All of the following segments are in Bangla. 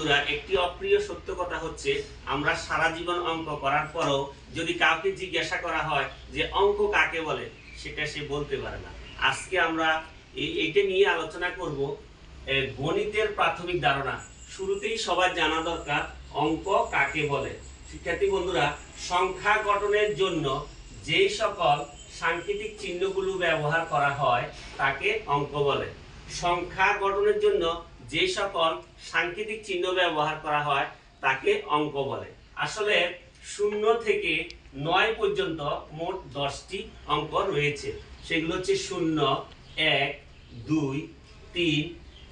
বন্ধুরা, একটি অপ্রিয় সত্য কথা হচ্ছে, আমরা সারা জীবন অঙ্ক করার পরও যদি কাউকে জিজ্ঞাসা করা হয় যে অঙ্ক কাকে বলে, সেটা সে বলতে পারে না। আজকে আমরা এইটা নিয়ে আলোচনা করব গণিতের প্রাথমিক ধারণা। শুরুতেই সবার জানা দরকার অঙ্ক কাকে বলে। শিক্ষার্থী বন্ধুরা, সংখ্যা গঠনের জন্য যেই সকল সাংকেতিক চিহ্নগুলো ব্যবহার করা হয়, তাকে অঙ্ক বলে। সংখ্যা গঠনের জন্য যে সকল সাংকেতিক চিহ্ন ব্যবহার করা হয়, তাকে অঙ্ক বলে। আসলে শূন্য থেকে নয় পর্যন্ত মোট দশটি অঙ্ক রয়েছে। সেগুলো হচ্ছে শূন্য, এক, দুই, তিন,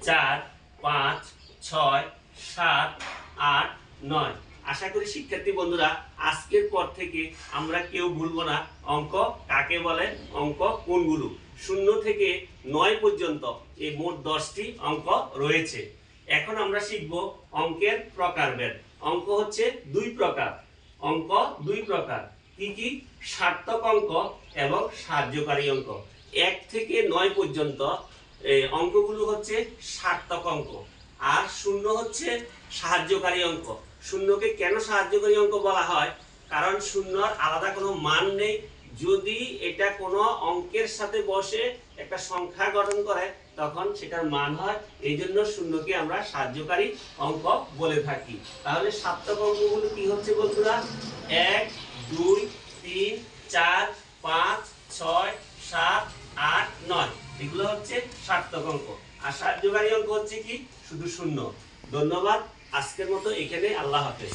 চার, পাঁচ, ছয়, সাত, আট, নয়। আশা করি শিক্ষার্থী বন্ধুরা, আজকের পর থেকে আমরা কেউ ভুলবো না, অঙ্ক কাকে বলে, অঙ্ক কোনগুলো? শূন্য থেকে নয় পর্যন্ত এই মোট দশটি অঙ্ক রয়েছে। এখন আমরা শিখব অঙ্কের প্রকারভেদ। অঙ্ক হচ্ছে দুই প্রকার। অঙ্ক দুই প্রকার। কি কি? সার্থক অঙ্ক এবং সাহায্যকারী অঙ্ক। এক থেকে নয় পর্যন্ত অঙ্কগুলো হচ্ছে সার্থক অঙ্ক। আর শূন্য হচ্ছে সাহায্যকারী অঙ্ক। শূন্যকে কেন সাহায্যকারী অঙ্ক বলা হয়? কারণ শূন্যর আলাদা কোনো মান নেই। যদি এটা কোনো অঙ্কের সাথে বসে একটা সংখ্যা গঠন করে, তখন সেটার মান হয়। এই জন্য শূন্যকে আমরা সাহায্যকারী অঙ্ক বলে থাকি। তাহলে সার্থক অঙ্কগুলো কি হচ্ছে বন্ধুরা? এক, দুই, তিন, চার, পাঁচ, ছয় এগুলো হচ্ছে সার্থক অঙ্ক। আর সাহায্যকারী অঙ্ক হচ্ছে কি? শুধু শূন্য। ধন্যবাদ। আজকের মতো এখানে। আল্লাহ হাফেজ।